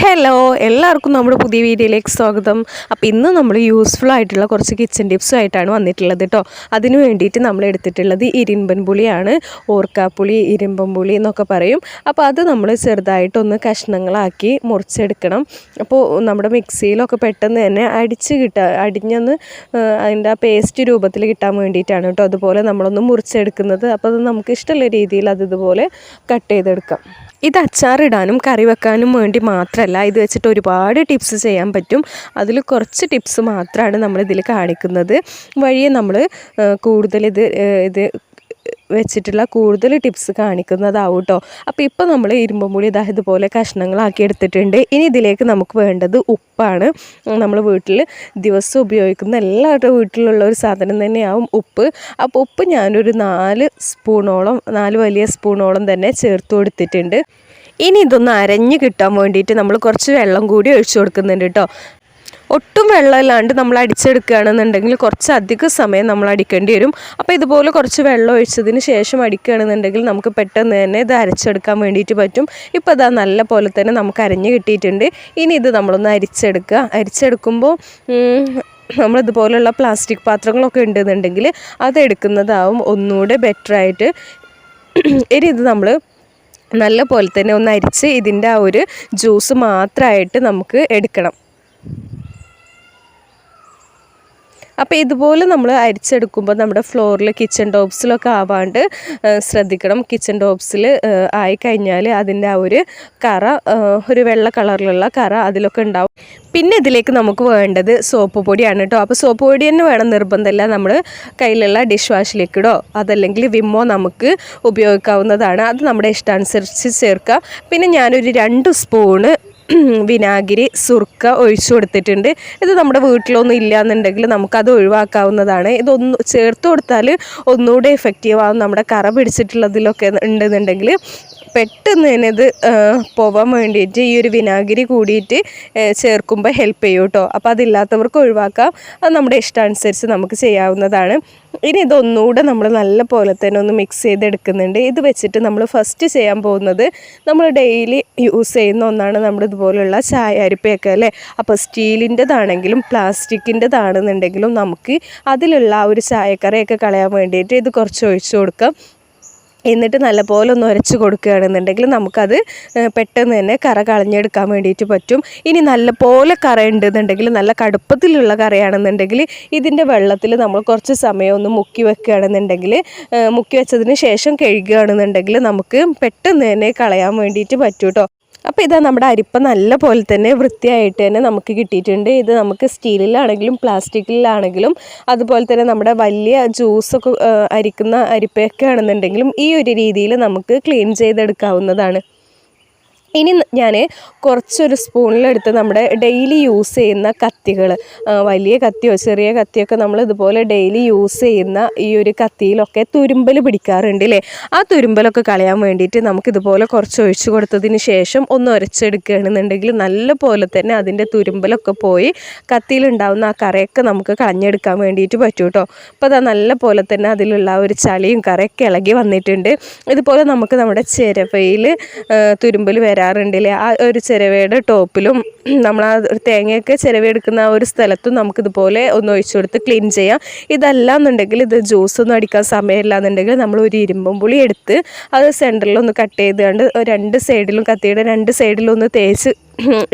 Hello എല്ലാവർക്കും നമ്മുടെ പുതിയ വീഡിയോയിലേക്ക് സ്വാഗതം. അപ്പോൾ ഇന്ന് നമ്മൾ യൂസ്ഫുൾ ആയിട്ടുള്ള കുറച്ച് കിച്ചൺ ടിപ്സും ആയിട്ടാണ് വന്നിട്ടുള്ളത് കേട്ടോ അതിന് വേണ്ടിയിട്ട് നമ്മൾ എടുത്തിട്ടുള്ളത് ഇരുമ്പൻ പുളിയാണ്. ഓർക്കാപ്പുളി ഇരുമ്പൻ പുളി എന്നൊക്കെ പറയും. അപ്പോൾ അത് നമ്മൾ ചെറുതായിട്ടൊന്ന് കഷ്ണങ്ങളാക്കി മുറിച്ചെടുക്കണം. അപ്പോൾ നമ്മുടെ മിക്സിയിലൊക്കെ പെട്ടെന്ന് തന്നെ അടിച്ച് കിട്ടുക അടിഞ്ഞൊന്ന് അതിന്റെ ആ പേസ്റ്റ് രൂപത്തിൽ കിട്ടാൻ വേണ്ടിയിട്ടാണ് കേട്ടോ അതുപോലെ നമ്മളൊന്ന് മുറിച്ചെടുക്കുന്നത്. അപ്പോൾ അത് നമുക്ക് ഇഷ്ടമുള്ള രീതിയിൽ അത് ഇതുപോലെ കട്ട് ചെയ്തെടുക്കാം. ഇത് അച്ചാറിടാനും കറി വെക്കാനും വേണ്ടി മാത്രമല്ല ഇത് വെച്ചിട്ട് ഒരുപാട് ടിപ്സ് ചെയ്യാൻ പറ്റും. അതിൽ കുറച്ച് ടിപ്സ് മാത്രമാണ് നമ്മളിതിൽ കാണിക്കുന്നത്. വഴിയെ നമ്മൾ കൂടുതൽ ഇത് ഇത് വെച്ചിട്ടുള്ള കൂടുതൽ ടിപ്സ് കാണിക്കുന്നതാവും കേട്ടോ അപ്പോൾ ഇപ്പോൾ നമ്മൾ ഇരുമ്പുമ്പുളി ഇതാ ഇതുപോലെ കഷ്ണങ്ങളാക്കി എടുത്തിട്ടുണ്ട്. ഇനി ഇതിലേക്ക് നമുക്ക് വേണ്ടത് ഉപ്പാണ്. നമ്മൾ വീട്ടിൽ ദിവസം ഉപയോഗിക്കുന്ന എല്ലാവരുടെ വീട്ടിലുള്ള ഒരു സാധനം തന്നെയാവും ഉപ്പ്. അപ്പോൾ ഉപ്പ് ഞാനൊരു നാല് സ്പൂണോളം നാല് വലിയ സ്പൂണോളം തന്നെ ചേർത്ത് കൊടുത്തിട്ടുണ്ട്. ഇനി ഇതൊന്ന് അരഞ്ഞ് കിട്ടാൻ വേണ്ടിയിട്ട് നമ്മൾ കുറച്ച് വെള്ളം കൂടി ഒഴിച്ചു കൊടുക്കുന്നുണ്ട് കേട്ടോ ഒട്ടും വെള്ളമില്ലാണ്ട് നമ്മൾ അടിച്ചെടുക്കുകയാണെന്നുണ്ടെങ്കിൽ കുറച്ച് അധിക സമയം നമ്മൾ അടിക്കേണ്ടി വരും. അപ്പോൾ ഇതുപോലെ കുറച്ച് വെള്ളം ഒഴിച്ചതിന് ശേഷം അടിക്കുകയാണെന്നുണ്ടെങ്കിൽ നമുക്ക് പെട്ടെന്ന് തന്നെ ഇത് അരച്ചെടുക്കാൻ വേണ്ടിയിട്ട് പറ്റും. ഇപ്പോൾ ഇതാ നല്ല പോലെ തന്നെ നമുക്ക് അരഞ്ഞ് കിട്ടിയിട്ടുണ്ട്. ഇനി ഇത് നമ്മളൊന്ന് അരിച്ചെടുക്കുക. അരിച്ചെടുക്കുമ്പോൾ നമ്മളിതുപോലുള്ള പ്ലാസ്റ്റിക് പാത്രങ്ങളൊക്കെ ഉണ്ടെന്നുണ്ടെങ്കിൽ അതെടുക്കുന്നതാവും ഒന്നുകൂടെ ബെറ്ററായിട്ട് ഇനി ഇത് നമ്മൾ നല്ല പോലെ തന്നെ ഒന്ന് അരിച്ച് ഇതിന്റെ ആ ഒരു ജ്യൂസ് മാത്രമായിട്ട് നമുക്ക് എടുക്കണം. അപ്പോൾ ഇതുപോലെ നമ്മൾ അരിച്ചെടുക്കുമ്പോൾ നമ്മുടെ ഫ്ലോറിൽ കിച്ചൺ ടോപ്സിലൊക്കെ ആവാണ്ട് ശ്രദ്ധിക്കണം. കിച്ചൺ ടോപ്സിൽ ആയിക്കഴിഞ്ഞാൽ അതിന്റെ ആ ഒരു കറ ഒരു വെള്ള കളറിലുള്ള കറ അതിലൊക്കെ ഉണ്ടാവും. പിന്നെ ഇതിലേക്ക് നമുക്ക് വേണ്ടത് സോപ്പ് പൊടിയാണ് കേട്ടോ അപ്പോൾ സോപ്പ് പൊടി തന്നെ വേണം. നിർബന്ധമില്ല നമ്മൾ കയ്യിലുള്ള ഡിഷ് വാഷ് ലിക്വിഡോ അതല്ലെങ്കിൽ വിമ്മോ നമുക്ക് ഉപയോഗിക്കാവുന്നതാണ്. അത് നമ്മുടെ ഇഷ്ടാനുസരിച്ച് ചേർക്കാം പിന്നെ ഞാനൊരു രണ്ട് സ്പൂണ് വിനാഗിരി സുർക്ക ഒഴിച്ചു കൊടുത്തിട്ടുണ്ട്. ഇത് നമ്മുടെ വീട്ടിലൊന്നും ഇല്ലയെന്നുണ്ടെങ്കിൽ നമുക്കത് ഒഴിവാക്കാവുന്നതാണ്. ഇതൊന്ന് ചേർത്ത് കൊടുത്താൽ ഒന്നുകൂടെ എഫക്റ്റീവ് ആവും. നമ്മുടെ കറ പിടിച്ചിട്ടുള്ളതിലൊക്കെ ഉണ്ടെന്നുണ്ടെങ്കിൽ പെട്ടെന്ന് തന്നെ ഇത് പോവാൻ വേണ്ടിയിട്ട് ഈ ഒരു വിനാഗിരി കൂടിയിട്ട് ചേർക്കുമ്പോൾ ഹെൽപ്പ് ചെയ്യും കേട്ടോ അപ്പോൾ അതില്ലാത്തവർക്ക് ഒഴിവാക്കാം. അത് നമ്മുടെ ഇഷ്ടാനുസരിച്ച് നമുക്ക് ചെയ്യാവുന്നതാണ്. ഇനി ഇതൊന്നുകൂടെ നമ്മൾ നല്ല പോലെ തന്നെ ഒന്ന് മിക്സ് ചെയ്തെടുക്കുന്നുണ്ട്. ഇത് വെച്ചിട്ട് നമ്മൾ ഫസ്റ്റ് ചെയ്യാൻ പോകുന്നത് നമ്മൾ ഡെയിലി യൂസ് ചെയ്യുന്ന ഒന്നാണ് നമ്മൾ ഇതുപോലുള്ള ചായ അരിപ്പയൊക്കെ അല്ലേ? അപ്പോൾ സ്റ്റീലിന്റെതാണെങ്കിലും പ്ലാസ്റ്റിക്കിന്റെതാണെന്നുണ്ടെങ്കിലും നമുക്ക് അതിലുള്ള ആ ഒരു ചായക്കറയൊക്കെ കളയാൻ വേണ്ടിയിട്ട് ഇത് കുറച്ച് ഒഴിച്ചു കൊടുക്കാം. എന്നിട്ട് നല്ലപോലെ ഒന്ന് ഉരച്ച് കൊടുക്കുകയാണെന്നുണ്ടെങ്കിൽ നമുക്കത് പെട്ടെന്ന് തന്നെ കറ കളഞ്ഞെടുക്കാൻ വേണ്ടിയിട്ട് പറ്റും. ഇനി നല്ലപോലെ കറ ഉണ്ടെന്നുണ്ടെങ്കിൽ നല്ല കടുപ്പത്തിലുള്ള കറയാണെന്നുണ്ടെങ്കിൽ ഇതിന്റെ വെള്ളത്തിൽ നമ്മൾ കുറച്ച് സമയം ഒന്ന് മുക്കി വെക്കുകയാണെന്നുണ്ടെങ്കിൽ മുക്കി വെച്ചതിന് ശേഷം കഴുകുകയാണെന്നുണ്ടെങ്കിൽ നമുക്ക് പെട്ടെന്ന് തന്നെ കളയാൻ വേണ്ടിയിട്ട് പറ്റൂട്ടോ. അപ്പോൾ ഇതാ നമ്മുടെ അരിപ്പ നല്ല പോലെ തന്നെ വൃത്തിയായിട്ട് തന്നെ നമുക്ക് കിട്ടിയിട്ടുണ്ട്. ഇത് നമുക്ക് സ്റ്റീലിലാണെങ്കിലും പ്ലാസ്റ്റിക്കിലാണെങ്കിലും അതുപോലെ തന്നെ നമ്മുടെ വലിയ ജ്യൂസൊക്കെ അരിക്കുന്ന അരിപ്പയൊക്കെ ആണെന്നുണ്ടെങ്കിലും ഈ ഒരു രീതിയിൽ നമുക്ക് ക്ലീൻ ചെയ്തെടുക്കാവുന്നതാണ്. ഇനി ഞാൻ കുറച്ചൊരു സ്പൂണിലെടുത്ത് നമ്മുടെ ഡെയിലി യൂസ് ചെയ്യുന്ന കത്തികൾ വലിയ കത്തിയോ ചെറിയ കത്തിയൊക്കെ നമ്മൾ ഇതുപോലെ ഡെയിലി യൂസ് ചെയ്യുന്ന ഈ ഒരു കത്തിയിലൊക്കെ തുരുമ്പൽ പിടിക്കാറുണ്ട് അല്ലേ ആ തുരുമ്പലൊക്കെ കളയാൻ വേണ്ടിയിട്ട് നമുക്കിതുപോലെ കുറച്ച് ഒഴിച്ചു കൊടുത്തതിന് ശേഷം ഒന്ന് ഉരച്ചെടുക്കുകയാണെന്നുണ്ടെങ്കിൽ നല്ല പോലെ തന്നെ അതിന്റെ തുരുമ്പലൊക്കെ പോയി കത്തിയിലുണ്ടാവുന്ന ആ കറയൊക്കെ നമുക്ക് കളഞ്ഞെടുക്കാൻ വേണ്ടിയിട്ട് പറ്റും കേട്ടോ അപ്പോൾ അതാ നല്ല പോലെ തന്നെ അതിലുള്ള ആ ഒരു ചളിയും കറയൊക്കെ ഇളകി വന്നിട്ടുണ്ട്. ഇതുപോലെ നമുക്ക് നമ്മുടെ ചിരവയിൽ തുരുമ്പൽ വരാറുണ്ടല്ലേ? ആ ഒരു ചിരവയുടെ ടോപ്പിലും നമ്മൾ ആ തേങ്ങയൊക്കെ ചിരവെടുക്കുന്ന ആ ഒരു സ്ഥലത്തും നമുക്കിതുപോലെ ഒന്ന് ഒഴിച്ചു കൊടുത്ത് ക്ലീൻ ചെയ്യാം. ഇതല്ല എന്നുണ്ടെങ്കിൽ ഇത് ജ്യൂസ് ഒന്നും അടിക്കാൻ സമയമില്ല എന്നുണ്ടെങ്കിൽ നമ്മൾ ഒരു ഇരുമ്പും പുളി എടുത്ത് അത് സെന്ററിൽ ഒന്ന് കട്ട് ചെയ്തുകൊണ്ട് രണ്ട് സൈഡിലും കത്തിയുടെ രണ്ട് സൈഡിലും ഒന്ന് തേച്ച്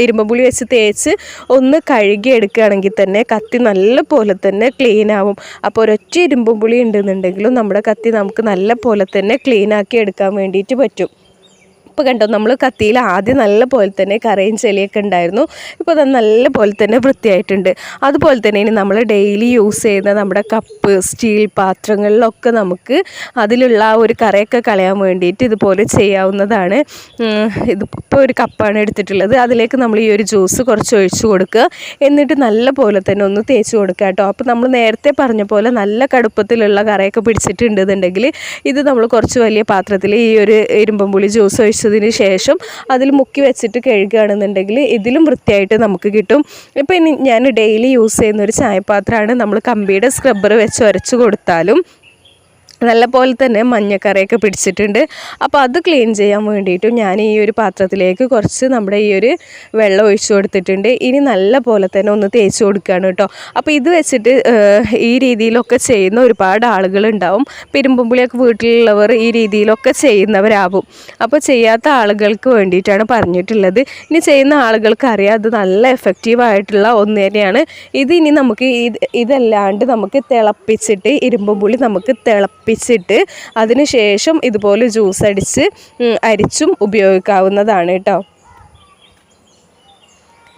ഇരുമ്പ് പുളി വെച്ച് തേച്ച് ഒന്ന് കഴുകി എടുക്കുകയാണെങ്കിൽ തന്നെ കത്തി നല്ല പോലെ തന്നെ ക്ലീൻ ആവും. അപ്പോൾ ഒരൊറ്റ ഇരുമ്പും പുളി ഉണ്ടെന്നുണ്ടെങ്കിലും നമ്മുടെ കത്തി നമുക്ക് നല്ല പോലെ തന്നെ ക്ലീൻ ആക്കി എടുക്കാൻ വേണ്ടിയിട്ട് പറ്റും. ഇപ്പോൾ കണ്ടോ? നമ്മൾ കത്തിയിൽ ആദ്യം നല്ല പോലെ തന്നെ കറയും ചെളിയൊക്കെ ഉണ്ടായിരുന്നു. ഇപ്പോൾ അത് നല്ല പോലെ തന്നെ വൃത്തിയായിട്ടുണ്ട്. അതുപോലെ തന്നെ ഇനി നമ്മൾ ഡെയിലി യൂസ് ചെയ്യുന്ന നമ്മുടെ കപ്പ് സ്റ്റീൽ പാത്രങ്ങളിലൊക്കെ നമുക്ക് അതിലുള്ള ആ ഒരു കറയൊക്കെ കളയാൻ വേണ്ടിയിട്ട് ഇതുപോലെ ചെയ്യാവുന്നതാണ്. ഇതിപ്പോൾ ഒരു കപ്പാണ് എടുത്തിട്ടുള്ളത്. അതിലേക്ക് നമ്മൾ ഈ ഒരു ജ്യൂസ് കുറച്ച് ഒഴിച്ചു കൊടുക്കുക. എന്നിട്ട് നല്ല പോലെ തന്നെ ഒന്ന് തേച്ച് കൊടുക്കുക കേട്ടോ. അപ്പോൾ നമ്മൾ നേരത്തെ പറഞ്ഞ പോലെ നല്ല കടുപ്പത്തിലുള്ള കറയൊക്കെ പിടിച്ചിട്ടുണ്ടെന്നുണ്ടെങ്കിൽ ഇത് നമ്മൾ കുറച്ച് വലിയ പാത്രത്തിൽ ഈ ഒരു ഇരുമ്പം പുളി ജ്യൂസ് ഒഴിച്ചതിന് ശേഷം അതിൽ മുക്കി വെച്ചിട്ട് കഴുകുകയാണെന്നുണ്ടെങ്കിൽ ഇതിലും വൃത്തിയായിട്ട് നമുക്ക് കിട്ടും. ഇപ്പോൾ ഇനി ഞാൻ ഡെയിലി യൂസ് ചെയ്യുന്ന ഒരു ചായപാത്രമാണ് നമ്മൾ കമ്പിയുടെ സ്ക്രബ്ബർ വെച്ച് ഉരച്ച് കൊടുത്താലും നല്ല പോലെ തന്നെ മഞ്ഞക്കറിയൊക്കെ പിടിച്ചിട്ടുണ്ട്. അപ്പോൾ അത് ക്ലീൻ ചെയ്യാൻ വേണ്ടിയിട്ടും ഞാൻ ഈ ഒരു പാത്രത്തിലേക്ക് കുറച്ച് നമ്മുടെ ഈ ഒരു വെള്ളം ഒഴിച്ചു കൊടുത്തിട്ടുണ്ട്. ഇനി നല്ല പോലെ തന്നെ ഒന്ന് തേച്ച് കൊടുക്കുകയാണ് കേട്ടോ. അപ്പോൾ ഇത് വെച്ചിട്ട് ഈ രീതിയിലൊക്കെ ചെയ്യുന്ന ഒരുപാട് ആളുകളുണ്ടാവും പെരുമ്പുമ്പുളിയൊക്കെ വീട്ടിലുള്ളവർ ഈ രീതിയിലൊക്കെ ചെയ്യുന്നവരാകും അപ്പോൾ ചെയ്യാത്ത ആളുകൾക്ക് വേണ്ടിയിട്ടാണ് പറഞ്ഞിട്ടുള്ളത്. ഇനി ചെയ്യുന്ന ആളുകൾക്ക് അറിയാം അത് നല്ല എഫക്റ്റീവായിട്ടുള്ള ഒന്ന് തന്നെയാണ്. ഇത് ഇനി നമുക്ക് ഇത് ഇതല്ലാണ്ട് നമുക്ക് തിളപ്പിച്ചിട്ട് ഇരുമ്പുമ്പുളി നമുക്ക് തിളപ്പിച്ചിട്ട് അതിന് ശേഷം ഇതുപോലെ ജ്യൂസ് അടിച്ച് അരിച്ചും ഉപയോഗിക്കാവുന്നതാണ് കേട്ടോ.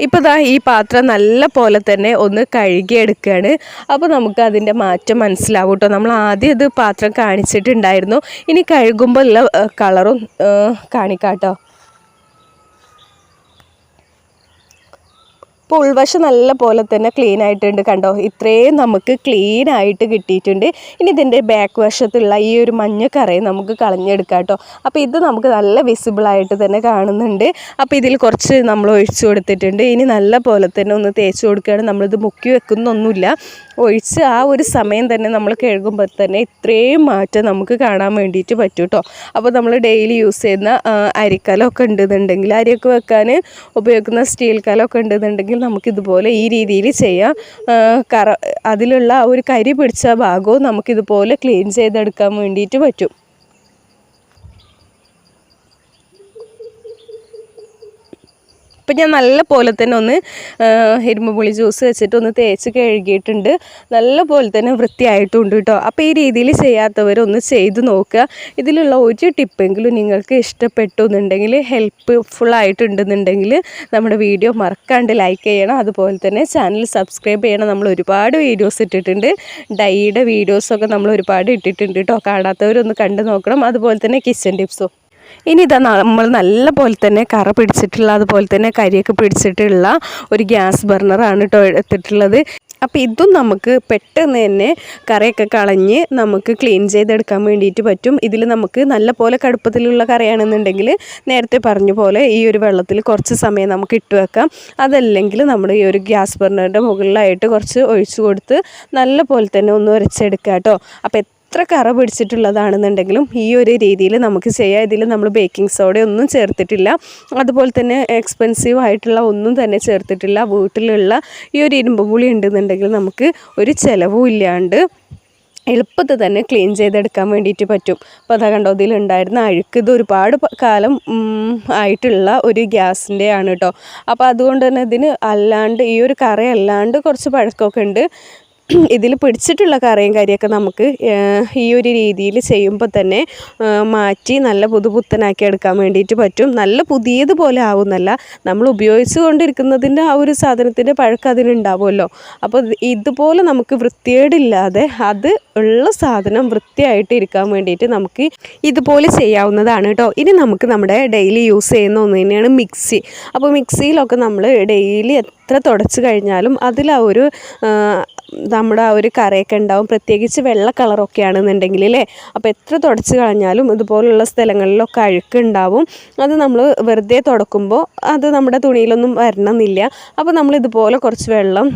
ഇപ്പോൾ ദാ ഈ പാത്രം നല്ല പോലെ തന്നെ ഒന്ന് കഴുകിയെടുക്കുകയാണ് അപ്പോൾ നമുക്ക് അതിന്റെ മാറ്റം മനസ്സിലാവും കേട്ടോ. നമ്മൾ ആദ്യം ഇത് പാത്രം കാണിച്ചിട്ടുണ്ടായിരുന്നു. ഇനി കഴുകുമ്പോൾ ഉള്ള കളറും കാണിക്കാം കേട്ടോ. ഇപ്പോൾ ഉൾവശം നല്ല പോലെ തന്നെ ക്ലീൻ ആയിട്ടുണ്ട് കണ്ടോ? ഇത്രയും നമുക്ക് ക്ലീൻ ആയിട്ട് കിട്ടിയിട്ടുണ്ട്. ഇനി ഇതിന്റെ ബാക്ക് വശത്തുള്ള ഈ ഒരു മഞ്ഞ നമുക്ക് കളഞ്ഞെടുക്കാം കേട്ടോ. അപ്പോൾ ഇത് നമുക്ക് നല്ല വിസിബിളായിട്ട് തന്നെ കാണുന്നുണ്ട്. അപ്പോൾ ഇതിൽ കുറച്ച് നമ്മൾ ഒഴിച്ചു കൊടുത്തിട്ടുണ്ട്. ഇനി നല്ല പോലെ തന്നെ ഒന്ന് തേച്ച് കൊടുക്കുകയാണ്. നമ്മളിത് മുക്കി വെക്കുന്നൊന്നുമില്ല. ഒഴിച്ച് ആ ഒരു സമയം തന്നെ നമ്മൾ കഴുകുമ്പോൾ തന്നെ ഇത്രയും മാറ്റം നമുക്ക് കാണാൻ വേണ്ടിയിട്ട് പറ്റും കേട്ടോ. അപ്പോൾ നമ്മൾ ഡെയിലി യൂസ് ചെയ്യുന്ന അരിക്കലമൊക്കെ ഉണ്ടെന്നുണ്ടെങ്കിൽ അരിയൊക്കെ വെക്കാൻ ഉപയോഗിക്കുന്ന സ്റ്റീൽ കലമൊക്കെ ഉണ്ടെന്നുണ്ടെങ്കിൽ നമുക്കിതുപോലെ ഈ രീതിയിൽ ചെയ്യാം. കറ അതിലുള്ള ഒരു കരി പിടിച്ച ഭാഗവും നമുക്കിതുപോലെ ക്ലീൻ ചെയ്തെടുക്കാൻ വേണ്ടിയിട്ട് പറ്റും. ഇപ്പം ഞാൻ നല്ല പോലെ തന്നെ ഒന്ന് ഇരുമ്പ് പുളി ജ്യൂസ് വെച്ചിട്ട് ഒന്ന് തേച്ച് കഴുകിയിട്ടുണ്ട്. നല്ല പോലെ തന്നെ വൃത്തിയായിട്ടുണ്ട് കേട്ടോ. അപ്പോൾ ഈ രീതിയിൽ ചെയ്യാത്തവരൊന്ന് ചെയ്ത് നോക്കുക. ഇതിലുള്ള ഒരു ടിപ്പെങ്കിലും നിങ്ങൾക്ക് ഇഷ്ടപ്പെട്ടു എന്നുണ്ടെങ്കിൽ ഹെൽപ്പ്ഫുൾ ആയിട്ടുണ്ടെന്നുണ്ടെങ്കിൽ നമ്മുടെ വീഡിയോ മറക്കാണ്ട് ലൈക്ക് ചെയ്യണം. അതുപോലെ തന്നെ ചാനൽ സബ്സ്ക്രൈബ് ചെയ്യണം. നമ്മൾ ഒരുപാട് വീഡിയോസ് ഇട്ടിട്ടുണ്ട്. ഡൈയുടെ വീഡിയോസൊക്കെ നമ്മൾ ഒരുപാട് ഇട്ടിട്ടുണ്ട് കേട്ടോ. കാണാത്തവരൊന്ന് കണ്ടു നോക്കണം. അതുപോലെ തന്നെ കിച്ചൺ ടിപ്സും ഇനി ഇതാ നമ്മൾ നല്ല പോലെ തന്നെ കറ പിടിച്ചിട്ടുള്ള അതുപോലെ തന്നെ കരിയൊക്കെ പിടിച്ചിട്ടുള്ള ഒരു ഗ്യാസ് ബർണറാണ് കേട്ടോ എടുത്തിട്ടുള്ളത്. അപ്പോൾ ഇതും നമുക്ക് പെട്ടെന്ന് തന്നെ കറിയൊക്കെ കളഞ്ഞ് നമുക്ക് ക്ലീൻ ചെയ്തെടുക്കാൻ വേണ്ടിയിട്ട് പറ്റും. ഇതിൽ നമുക്ക് നല്ല പോലെ കടുപ്പത്തിലുള്ള കറിയാണെന്നുണ്ടെങ്കിൽ നേരത്തെ പറഞ്ഞ പോലെ ഈ ഒരു വെള്ളത്തിൽ കുറച്ച് സമയം നമുക്ക് ഇട്ട് വെക്കാം. അതല്ലെങ്കിൽ നമ്മൾ ഈ ഒരു ഗ്യാസ് ബർണറിന്റെ മുകളിലായിട്ട് കുറച്ച് ഒഴിച്ചു കൊടുത്ത് നല്ല പോലെ തന്നെ ഒന്ന് ഉരച്ചെടുക്കുക കേട്ടോ. അപ്പോൾ എത്ര കറ പിടിച്ചിട്ടുള്ളതാണെന്നുണ്ടെങ്കിലും ഈ ഒരു രീതിയിൽ നമുക്ക് ചെയ്യാം. ഇതിൽ നമ്മൾ ബേക്കിംഗ് സോഡ ഒന്നും ചേർത്തിട്ടില്ല. അതുപോലെ തന്നെ എക്സ്പെൻസീവ് ആയിട്ടുള്ള ഒന്നും തന്നെ ചേർത്തിട്ടില്ല. വീട്ടിലുള്ള ഈ ഒരു ഇരുമ്പ് പുളി ഉണ്ടെന്നുണ്ടെങ്കിൽ നമുക്ക് ഒരു ചിലവും ഇല്ലാണ്ട് എളുപ്പത്തിൽ തന്നെ ക്ലീൻ ചെയ്തെടുക്കാൻ വേണ്ടിയിട്ട് പറ്റും. അപ്പോൾ അതാ കണ്ടോ ഇതിലുണ്ടായിരുന്ന അഴുക്ക് ഇത് ഒരുപാട് കാലം ആയിട്ടുള്ള ഒരു ഗ്യാസിന്റെ ആണ് കേട്ടോ. അപ്പോൾ അതുകൊണ്ട് തന്നെ ഇതിന് അല്ലാണ്ട് ഈ ഒരു കറി അല്ലാണ്ട് കുറച്ച് പഴക്കമൊക്കെ ഉണ്ട്. ഇതിൽ പിടിച്ചിട്ടുള്ള കറിയും കാര്യമൊക്കെ നമുക്ക് ഈ ഒരു രീതിയിൽ ചെയ്യുമ്പോൾ തന്നെ മാറ്റി നല്ല പുതുപുത്തനാക്കി എടുക്കാൻ വേണ്ടിയിട്ട് പറ്റും. നല്ല പുതിയതുപോലെ ആവുന്നല്ല. നമ്മൾ ഉപയോഗിച്ചു കൊണ്ടിരിക്കുന്നതിന്റെ ആ ഒരു സാധനത്തിന്റെ പഴക്കം അതിനുണ്ടാവുമല്ലോ. അപ്പോൾ ഇത് ഇതുപോലെ നമുക്ക് വൃത്തികേടില്ലാതെ അത് ഉള്ള സാധനം വൃത്തിയായിട്ട് ഇരിക്കാൻ വേണ്ടിയിട്ട് നമുക്ക് ഇതുപോലെ ചെയ്യാവുന്നതാണ് കേട്ടോ. ഇനി നമുക്ക് നമ്മുടെ ഡെയിലി യൂസ് ചെയ്യുന്ന ഒന്ന് തന്നെയാണ് മിക്സി. അപ്പോൾ മിക്സിയിലൊക്കെ നമ്മൾ ഡെയിലി എത്ര തുടച്ച് കഴിഞ്ഞാലും അതിൽ ഒരു നമ്മുടെ ആ ഒരു കറയൊക്കെ ഉണ്ടാവും. പ്രത്യേകിച്ച് വെള്ള കളറൊക്കെ ആണെന്നുണ്ടെങ്കിൽ അല്ലേ അപ്പോൾ എത്ര തുടച്ച് കളഞ്ഞാലും ഇതുപോലുള്ള സ്ഥലങ്ങളിലൊക്കെ അഴുക്കുണ്ടാവും അത് നമ്മൾ വെറുതെ തുടക്കുമ്പോൾ അത് നമ്മുടെ തുണിയിലൊന്നും വരണമെന്നില്ല. അപ്പോൾ നമ്മൾ ഇതുപോലെ കുറച്ച് വെള്ളം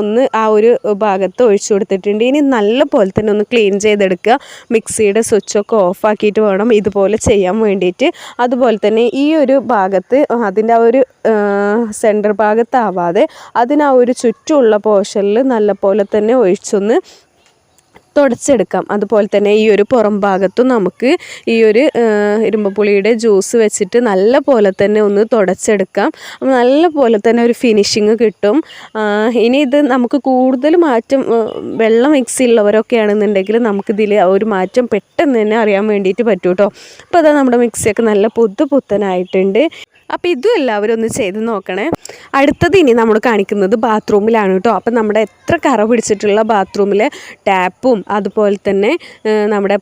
ഒന്ന് ആ ഒരു ഭാഗത്ത് ഒഴിച്ചു കൊടുത്തിട്ടുണ്ട്. ഇനി നല്ല പോലെ തന്നെ ഒന്ന് ക്ലീൻ ചെയ്തെടുക്കുക. മിക്സിയുടെ സ്വിച്ചൊക്കെ ഓഫാക്കിയിട്ട് വേണം ഇതുപോലെ ചെയ്യാൻ വേണ്ടിയിട്ട്. അതുപോലെ തന്നെ ഈ ഒരു ഭാഗത്ത് അതിന്റെ ആ ഒരു സെന്റർ ഭാഗത്താവാതെ അതിന് ആ ഒരു ചുറ്റുമുള്ള പോർഷനിൽ നല്ല പോലെ തന്നെ ഒഴിച്ചൊന്ന് തുടച്ചെടുക്കാം. അതുപോലെ തന്നെ ഈ ഒരു പുറം ഭാഗത്തും നമുക്ക് ഈ ഒരു ഇരുമ്പപ്പുളിയുടെ ജ്യൂസ് വെച്ചിട്ട് നല്ല പോലെ തന്നെ ഒന്ന് തുടച്ചെടുക്കാം. അപ്പോൾ നല്ല പോലെ തന്നെ ഒരു ഫിനിഷിങ് കിട്ടും. ഇനി ഇത് നമുക്ക് കൂടുതൽ മാറ്റം വെള്ളം മിക്സി ഉള്ളവരൊക്കെ ആണെന്നുണ്ടെങ്കിൽ നമുക്കിതിൽ ഒരു മാറ്റം പെട്ടെന്ന് തന്നെ അറിയാൻ വേണ്ടിയിട്ട് പറ്റും കേട്ടോ അപ്പോൾ അതാ നമ്മുടെ മിക്സിയൊക്കെ നല്ല പുതു പുത്തനായിട്ടുണ്ട്. അപ്പോൾ ഇതും എല്ലാവരും ഒന്ന് ചെയ്ത് നോക്കണേ. അടുത്തത് ഇനി നമ്മൾ കാണിക്കുന്നത് ബാത്റൂമിലാണ് കേട്ടോ അപ്പം നമ്മുടെ എത്ര കറ പിടിച്ചിട്ടുള്ള ബാത്റൂമിലെ ടാപ്പും അതുപോലെ തന്നെ നമ്മുടെ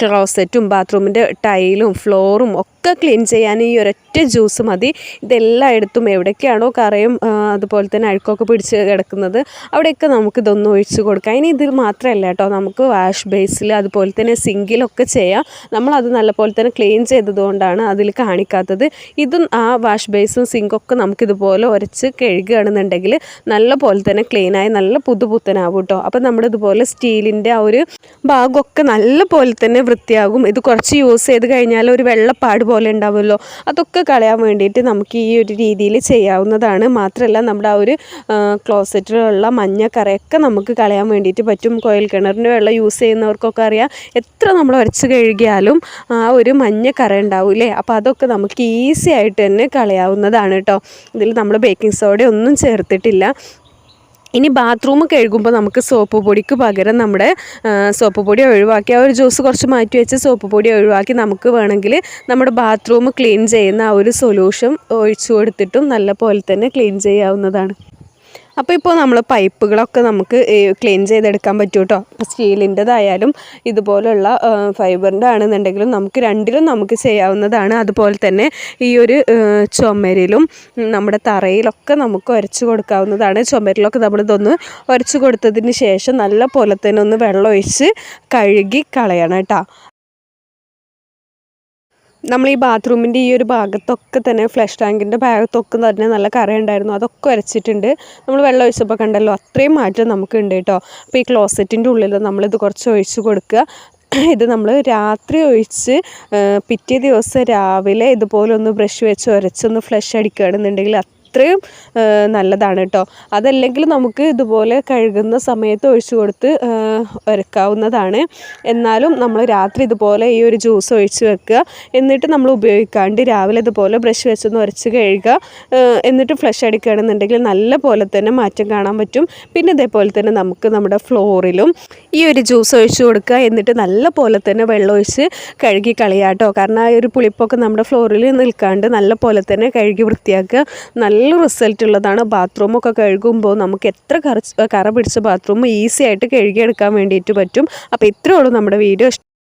ക്ലോസറ്റും ബാത്റൂമിന്റെ ടൈലും ഫ്ലോറും ഒക്കെ ക്ലീൻ ചെയ്യാൻ ഈ ഒരൊറ്റ ജ്യൂസ് മതി. ഇതെല്ലായിടത്തും എവിടേക്കാണോ കറയും അതുപോലെ തന്നെ അഴുക്കൊക്കെ പിടിച്ച് കിടക്കുന്നത്. അവിടെയൊക്കെ നമുക്ക് ഇതൊന്ന് ഒഴിച്ച് കൊടുക്കാം. ഇനി ഇതിൽ മാത്രമല്ല കേട്ടോ നമുക്ക് വാഷ് ബേസിൽ അതുപോലെ തന്നെ സിങ്കിലൊക്കെ ചെയ്യാം. നമ്മളത് നല്ലപോലെ തന്നെ ക്ലീൻ ചെയ്തതുകൊണ്ടാണ് അതിൽ കാണിക്കാത്തത്. ഇതും ആ വാഷ് ബേസും സിങ്കൊക്കെ നമുക്കിതുപോലെ ഉരച്ച് കഴുകുകയാണെന്നുണ്ടെങ്കിൽ നല്ല പോലെ തന്നെ ക്ലീനായി നല്ല പുതുപുത്തനാവും കേട്ടോ. അപ്പം നമ്മുടെ ഇതുപോലെ സ്റ്റീലിന്റെ ആ ഒരു ഭാഗമൊക്കെ നല്ല പോലെ തന്നെ വൃത്തിയാകും. ഇത് കുറച്ച് യൂസ് ചെയ്ത് കഴിഞ്ഞാൽ ഒരു വെള്ളപ്പാട് പോലെ ഉണ്ടാവുമല്ലോ. അതൊക്കെ കളയാൻ വേണ്ടിയിട്ട് നമുക്ക് ഈ ഒരു രീതിയിൽ ചെയ്യാവുന്നതാണ്. മാത്രമല്ല നമ്മുടെ ആ ഒരു ക്ലോസറ്റിലുള്ള മഞ്ഞ കറയൊക്കെ നമുക്ക് കളയാൻ വേണ്ടിയിട്ട് പറ്റും. കോയിൽ കിണറിന്റെ വെള്ളം യൂസ് ചെയ്യുന്നവർക്കൊക്കെ അറിയാം. എത്ര നമ്മൾ ഉരച്ച് കഴുകിയാലും ആ ഒരു മഞ്ഞ കറ ഉണ്ടാവില്ലേ അപ്പോൾ അതൊക്കെ നമുക്ക് ഈസി ആയിട്ട് തന്നെ കളയാവുന്നതാണ് കേട്ടോ ഇതിൽ നമ്മൾ ബേക്കിംഗ് സോഡ ഒന്നും ചേർത്തിട്ടില്ല. ഇനി ബാത്റൂം കഴുകുമ്പോൾ നമുക്ക് സോപ്പ് പൊടിക്ക് പകരം നമ്മുടെ സോപ്പ് പൊടി ഒഴിവാക്കി ആ ഒരു ജ്യൂസ് കുറച്ച് മാറ്റി വെച്ച് സോപ്പ് പൊടി ഒഴിവാക്കി നമുക്ക് വേണമെങ്കിൽ നമ്മുടെ ബാത്റൂം ക്ലീൻ ചെയ്യുന്ന ആ ഒരു സൊല്യൂഷൻ ഒഴിച്ചു കൊടുത്തിട്ടും നല്ല പോലെ തന്നെ ക്ലീൻ ചെയ്യാവുന്നതാണ്. അപ്പോൾ ഇപ്പോൾ നമ്മൾ പൈപ്പുകളൊക്കെ നമുക്ക് ക്ലീൻ ചെയ്തെടുക്കാൻ പറ്റും കേട്ടോ സ്റ്റീലിന്റെതായാലും ഇതുപോലുള്ള ഫൈബറിന്റെ ആണെന്നുണ്ടെങ്കിലും നമുക്ക് രണ്ടിലും നമുക്ക് ചെയ്യാവുന്നതാണ്. അതുപോലെ തന്നെ ഈ ഒരു ചുമരിലും നമ്മുടെ തറയിലൊക്കെ നമുക്ക് ഉരച്ച് കൊടുക്കാവുന്നതാണ്. ചുമരിലൊക്കെ നമ്മളിതൊന്ന് ഉരച്ച് കൊടുത്തതിന് ശേഷം നല്ല പോലെ തന്നെ ഒന്ന് വെള്ളം ഒഴിച്ച് കഴുകി കളയണം കേട്ടോ. നമ്മൾ ഈ ബാത്റൂമിന്റെ ഈ ഒരു ഭാഗത്തൊക്കെ തന്നെ ഫ്ലഷ് ടാങ്കിന്റെ ഭാഗത്തൊക്കെ തന്നെ നല്ല കറയുണ്ടായിരുന്നു അതൊക്കെ വരച്ചിട്ടുണ്ട്. നമ്മൾ വെള്ളം ഒഴിച്ചപ്പോൾ കണ്ടല്ലോ അത്രയും മാറ്റം നമുക്കുണ്ട് കേട്ടോ. അപ്പോൾ ഈ ക്ലോസറ്റിന്റെ ഉള്ളിൽ നമ്മളിത് കുറച്ച് ഒഴിച്ച് കൊടുക്കുക. ഇത് നമ്മൾ രാത്രി ഒഴിച്ച് പിറ്റേ ദിവസം രാവിലെ ഇതുപോലെ ഒന്ന് ബ്രഷ് വെച്ച് ഉരച്ചൊന്ന് ഫ്ലഷ് അടിക്കുകയാണെന്നുണ്ടെങ്കിൽ അത്രയും നല്ലതാണ് കേട്ടോ അതല്ലെങ്കിൽ നമുക്ക് ഇതുപോലെ കഴുകുന്ന സമയത്ത് ഒഴിച്ചു കൊടുത്ത് ഉരക്കാവുന്നതാണ് എന്നാലും നമ്മൾ രാത്രി ഇതുപോലെ ഈ ഒരു ജ്യൂസ് ഒഴിച്ച് വെക്കുക. എന്നിട്ട് നമ്മൾ ഉപയോഗിക്കാണ്ട് രാവിലെ ഇതുപോലെ ബ്രഷ് വെച്ചൊന്ന് ഉരച്ച് കഴുകുക. എന്നിട്ട് ഫ്ലഷ് അടിക്കുകയാണെന്നുണ്ടെങ്കിൽ നല്ല പോലെ തന്നെ മാറ്റം കാണാൻ പറ്റും. പിന്നെ ഇതേപോലെ തന്നെ നമുക്ക് നമ്മുടെ ഫ്ലോറിലും ഈ ഒരു ജ്യൂസ് ഒഴിച്ച് കൊടുക്കുക. എന്നിട്ട് നല്ല പോലെ തന്നെ വെള്ളം ഒഴിച്ച് കഴുകി കളയാട്ടോ കാരണം ആ ഒരു പുളിപ്പൊക്കെ നമ്മുടെ ഫ്ലോറിൽ നിൽക്കാണ്ട് നല്ല പോലെ തന്നെ കഴുകി വൃത്തിയാക്കുക. നല്ല റിസൾട്ട് ഉള്ളതാണ്. ബാത്റൂമൊക്കെ കഴുകുമ്പോൾ നമുക്ക് എത്ര കറ കറ പിടിച്ച ബാത്റൂം ഈസി ആയിട്ട് കഴുകിയെടുക്കാൻ വേണ്ടിയിട്ട് പറ്റും. അപ്പോൾ ഇത്രയേ ഉള്ളൂ നമ്മുടെ വീഡിയോ.